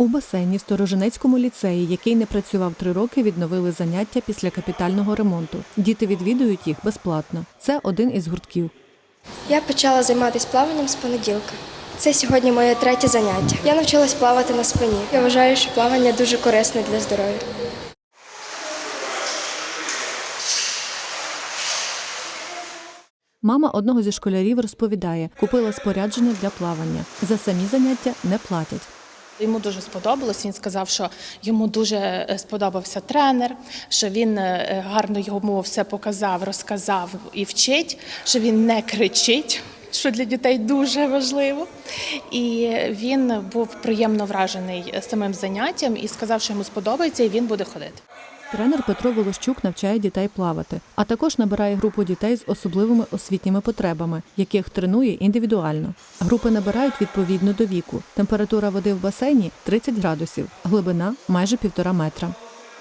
У басейні в Сторожинецькому ліцеї, який не працював три роки, відновили заняття після капітального ремонту. Діти відвідують їх безплатно. Це один із гуртків. Я почала займатися плаванням з понеділка. Це сьогодні моє третє заняття. Я навчилась плавати на спині. Я вважаю, що плавання дуже корисне для здоров'я. Мама одного зі школярів розповідає, купила спорядження для плавання. За самі заняття не платять. Йому дуже сподобалось. Він сказав, що йому дуже е, сподобався тренер, що він е, гарно йому все показав, розказав і вчить, що він не кричить. Що для дітей дуже важливо, і він був приємно вражений самим заняттям і сказав, що йому сподобається, і він буде ходити. Тренер Петро Волощук навчає дітей плавати, а також набирає групу дітей з особливими освітніми потребами, яких тренує індивідуально. Групи набирають відповідно до віку. Температура води в басейні 30 градусів, глибина майже півтора метра.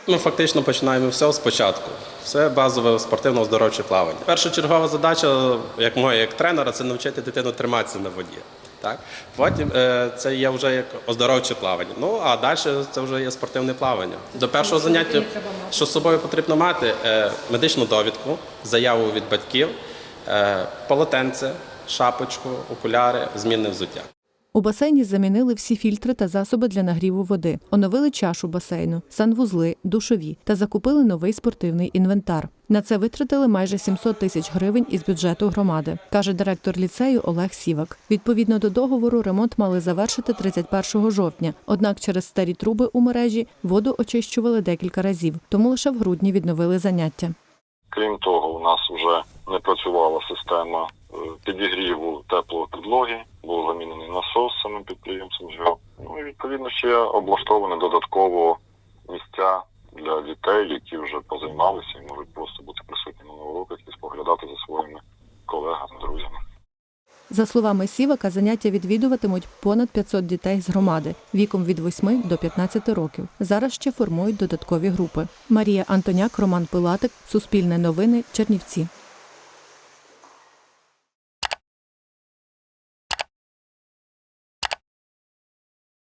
Ми фактично починаємо все спочатку. Все базове спортивно-оздоровче плавання. Першочергова задача, як моя, як тренера, це навчити дитину триматися на воді. Так? Потім е, це є вже як оздоровче плавання. Ну а далі це вже є спортивне плавання. До першого заняття, що з собою потрібно мати, е, медичну довідку, заяву від батьків, е, полотенце, шапочку, окуляри, змінне взуття. У басейні замінили всі фільтри та засоби для нагріву води, оновили чашу басейну, санвузли, душові та закупили новий спортивний інвентар. На це витратили майже 700 тисяч гривень із бюджету громади, каже директор ліцею Олег Сівак. Відповідно до договору, ремонт мали завершити 31 жовтня. Однак через старі труби у мережі воду очищували декілька разів, тому лише в грудні відновили заняття. Крім того, у нас вже не працювала система е, підігріву теплої підлоги, був замінений насос самим підприємством Ну і відповідно ще облаштовані додатково місця для дітей, які вже позаймалися За словами Сівака, заняття відвідуватимуть понад 500 дітей з громади віком від 8 до 15 років. Зараз ще формують додаткові групи. Марія Антоняк, Роман Пилатик, Суспільне новини, Чернівці.